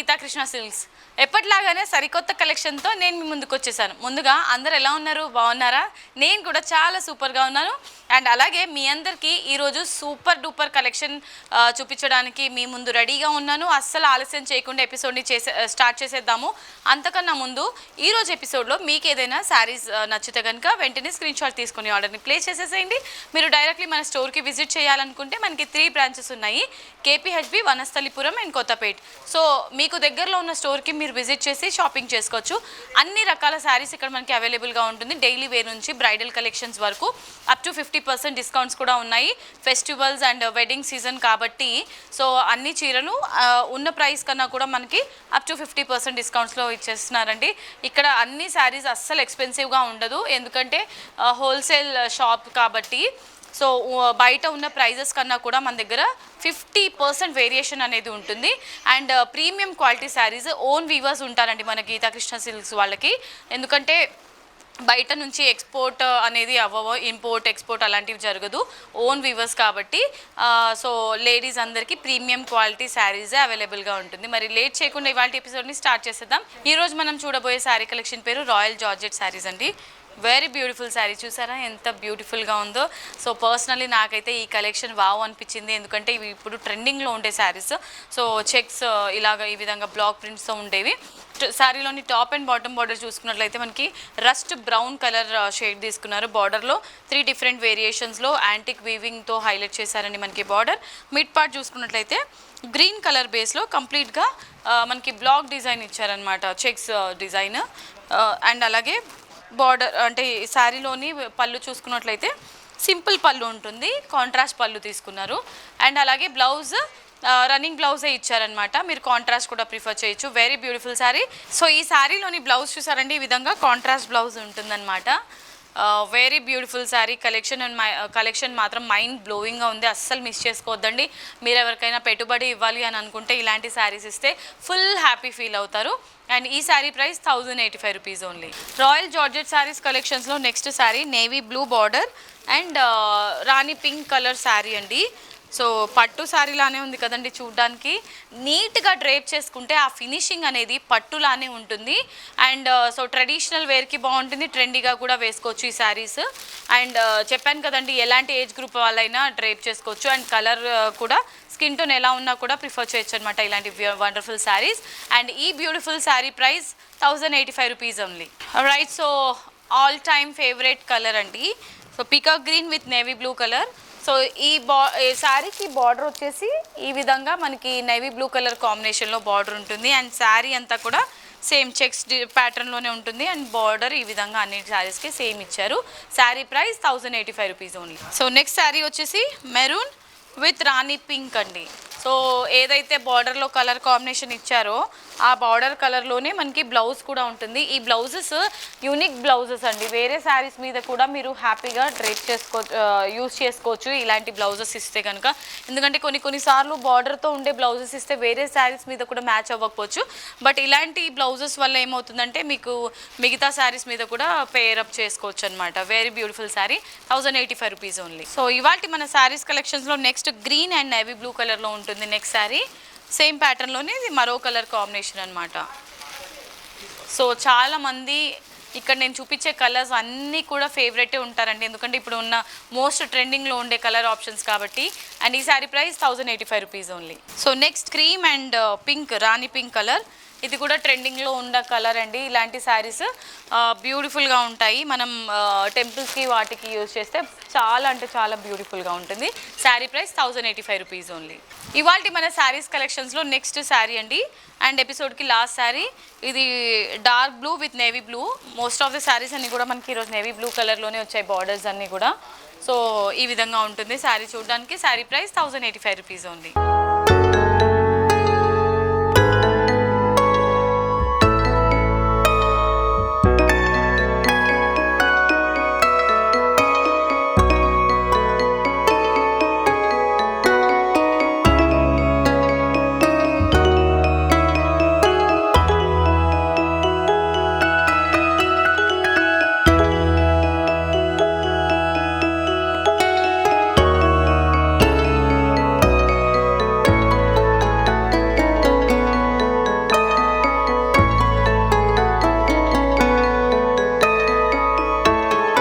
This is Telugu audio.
quitar a Cristina Silis. ఎప్పటిలాగానే సరికొత్త కలెక్షన్తో నేను మీ ముందుకు వచ్చేసాను. ముందుగా అందరు ఎలా ఉన్నారు? బాగున్నారా? నేను కూడా చాలా సూపర్గా ఉన్నాను. అండ్ అలాగే మీ అందరికీ ఈరోజు సూపర్ డూపర్ కలెక్షన్ చూపించడానికి మీ ముందు రెడీగా ఉన్నాను. అస్సలు ఆలస్యం చేయకుండా ఎపిసోడ్ని చేసే స్టార్ట్ చేసేద్దాము. అంతకన్నా ముందు ఈరోజు ఎపిసోడ్లో మీకు ఏదైనా శారీస్ నచ్చితే కనుక వెంటనే స్క్రీన్ షాట్ తీసుకుని ఆర్డర్ని ప్లేస్ చేసేసేయండి. మీరు డైరెక్ట్లీ మన స్టోర్కి విజిట్ చేయాలనుకుంటే మనకి త్రీ బ్రాంచెస్ ఉన్నాయి. KPHB Vanasthalipuram and Kothapet so మీకు దగ్గరలో ఉన్న స్టోర్కి మీరు విజిట్ చేసి షాపింగ్ చేసుకోవచ్చు. అన్ని రకాల శారీస్ ఇక్కడ మనకి అవైలబుల్గా ఉంటుంది. డైలీ వేర్ నుంచి బ్రైడల్ కలెక్షన్స్ వరకు up to fifty percent discounts కూడా ఉన్నాయి. ఫెస్టివల్స్ అండ్ వెడ్డింగ్ సీజన్ కాబట్టి సో అన్ని చీరలు ఉన్న ప్రైస్ కన్నా కూడా మనకి అప్ టు ఫిఫ్టీ పర్సెంట్ డిస్కౌంట్స్లో ఇచ్చేస్తున్నారండి. ఇక్కడ అన్ని శారీస్ అస్సలు ఎక్స్పెన్సివ్గా ఉండదు. ఎందుకంటే హోల్సేల్ షాప్ కాబట్టి సో బయట ఉన్న ప్రైజెస్ కన్నా కూడా మన దగ్గర ఫిఫ్టీ పర్సెంట్ వేరియేషన్ అనేది ఉంటుంది. And premium quality sarees own weavers ఉంటారండి మన గీతాకృష్ణ సిల్క్స్ వాళ్ళకి. ఎందుకంటే బయట నుంచి ఎక్స్పోర్ట్ అనేది అవ్వవు. ఇంపోర్ట్ ఎక్స్పోర్ట్ అలాంటివి జరగదు. ఓన్ వీవర్స్ కాబట్టి సో లేడీస్ అందరికీ ప్రీమియం క్వాలిటీ శారీసే అవైలబుల్గా ఉంటుంది. మరి లేట్ చేయకుండా ఇవాళ ఎపిసోడ్ని స్టార్ట్ చేసేద్దాం. ఈరోజు మనం చూడబోయే శారీ కలెక్షన్ పేరు రాయల్ జార్జెట్ శారీస్ అండి. వెరీ బ్యూటిఫుల్ శారీ చూసారా? ఎంత బ్యూటిఫుల్గా ఉందో. సో పర్సనలీ నాకైతే ఈ కలెక్షన్ వావ్ అనిపించింది. ఎందుకంటే ఇవి ఇప్పుడు ట్రెండింగ్లో ఉండే శారీస్ సో చెక్స్ ఇలాగ ఈ విధంగా బ్లాక్ ప్రింట్స్తో ఉండేవి. శారీలోని టాప్ అండ్ బాటమ్ బార్డర్ చూసుకున్నట్లయితే మనకి రస్ట్ బ్రౌన్ కలర్ షేడ్ తీసుకున్నారు బార్డర్లో త్రీ డిఫరెంట్ వేరియేషన్స్లో యాంటిక్ వీవింగ్తో హైలైట్ చేశారండి మనకి బార్డర్ మిడ్ పార్ట్ చూసుకున్నట్లయితే గ్రీన్ కలర్ బేస్లో కంప్లీట్గా మనకి బ్లాక్ డిజైన్ ఇచ్చారనమాట చెక్స్ డిజైన్ అండ్ అలాగే బార్డర్ అంటే ఈ శారీలోని పళ్ళు చూసుకున్నట్లయితే సింపుల్ పళ్ళు ఉంటుంది కాంట్రాస్ట్ పళ్ళు తీసుకున్నారు. అండ్ అలాగే బ్లౌజ్ రన్నింగ్ బ్లౌజే ఇచ్చారనమాట మీరు కాంట్రాస్ట్ కూడా ప్రిఫర్ చేయొచ్చు. వెరీ బ్యూటిఫుల్ శారీ సో ఈ శారీలోని బ్లౌజ్ చూసారండి ఈ విధంగా కాంట్రాస్ట్ బ్లౌజ్ ఉంటుందన్నమాట. Very beautiful saree collection and collection మాత్రం మైండ్ బ్లోయింగ్గా ఉంది. అస్సలు మిస్ చేసుకోవద్దండి. మీరు ఎవరికైనా పెట్టుబడి ఇవ్వాలి అని అనుకుంటే ఇలాంటి శారీస్ ఇస్తే ఫుల్ హ్యాపీ ఫీల్ అవుతారు. అండ్ ఈ saree price thousand eighty five rupees only royal georgette sarees కలెక్షన్స్లో next saree navy blue border and rani pink colour saree అండి. సో పట్టు శారీలానే ఉంది కదండి చూడడానికి. నీట్గా డ్రేప్ చేసుకుంటే ఆ ఫినిషింగ్ అనేది పట్టులానే ఉంటుంది. అండ్ సో ట్రెడిషనల్ వేర్కి బాగుంటుంది ట్రెండీగా కూడా వేసుకోవచ్చు ఈ శారీస్ అండ్ uh, చెప్పాను కదండి ఎలాంటి ఏజ్ గ్రూప్ వాళ్ళైనా డ్రేప్ చేసుకోవచ్చు. అండ్ కలర్ uh, కూడా స్కిన్ టోన్ ఎలా ఉన్నా కూడా ప్రిఫర్ చేయొచ్చు అనమాట ఇలాంటి వండర్ఫుల్ శారీస్ అండ్ ఈ beautiful saree price thousand eighty five rupees only right so all time favourite colour అండి. So peacock green with navy blue colour so ఈ బా ఈ శారీకి బార్డర్ వచ్చేసి ఈ విధంగా మనకి నేవీ బ్లూ కలర్ కాంబినేషన్లో బార్డర్ ఉంటుంది. అండ్ శారీ అంతా కూడా సేమ్ చెక్స్ ప్యాటర్న్లోనే ఉంటుంది. అండ్ బార్డర్ ఈ విధంగా అన్ని శారీస్కి సేమ్ ఇచ్చారు. Saree price thousand eighty five rupees only so next saree వచ్చేసి మెరూన్ విత్ రాణి పింక్ అండి. సో ఏదైతే బార్డర్లో కలర్ కాంబినేషన్ ఇచ్చారో ఆ బార్డర్ కలర్లోనే మనకి బ్లౌజ్ కూడా ఉంటుంది. ఈ బ్లౌజెస్ యూనిక్ బ్లౌజెస్ అండి. వేరే శారీస్ మీద కూడా మీరు హ్యాపీగా డ్రేప్ చేసుకో యూస్ చేసుకోవచ్చు ఇలాంటి బ్లౌజెస్ ఇస్తే కనుక. ఎందుకంటే కొన్ని కొన్నిసార్లు బార్డర్తో ఉండే బ్లౌజెస్ ఇస్తే వేరే శారీస్ మీద కూడా మ్యాచ్ అవ్వకపోవచ్చు. బట్ ఇలాంటి బ్లౌజెస్ వల్ల ఏమవుతుందంటే మీకు మిగతా శారీస్ మీద కూడా పేరప్ చేసుకోవచ్చు అనమాట very beautiful saree thousand eighty five rupees only so ఇవాళ మన శారీస్ కలెక్షన్స్లో next green and navy blue కలర్లో ఉంటుంది. నెక్స్ట్ శారీ సేమ్ ప్యాటర్న్లోనే ఇది మరో కలర్ కాంబినేషన్ అనమాట సో చాలా మంది ఇక్కడ నేను చూపించే కలర్స్ అన్నీ కూడా ఫేవరెటే ఉంటారండి. ఎందుకంటే ఇప్పుడు ఉన్న మోస్ట్ ట్రెండింగ్లో ఉండే కలర్ ఆప్షన్స్ కాబట్టి. అండ్ ఈ saree price thousand eighty five rupees only so next cream and pink rani pink colour ఇది కూడా ట్రెండింగ్లో ఉన్న కలర్ అండి. ఇలాంటి శారీస్ బ్యూటిఫుల్గా ఉంటాయి. మనం టెంపుల్స్కి వాటికి యూజ్ చేస్తే చాలా అంటే చాలా బ్యూటిఫుల్గా ఉంటుంది. Saree price thousand eighty five rupees only ఇవాళ మన శారీస్ కలెక్షన్స్లో నెక్స్ట్ శారీ అండి. అండ్ ఎపిసోడ్కి లాస్ట్ శారీ ఇది dark blue with navy blue most of the sarees అన్నీ కూడా మనకి ఈరోజు నేవీ బ్లూ కలర్లోనే వచ్చాయి బార్డర్స్ అన్నీ కూడా. సో ఈ విధంగా ఉంటుంది. శారీ చూడడానికి saree price thousand eighty five rupees only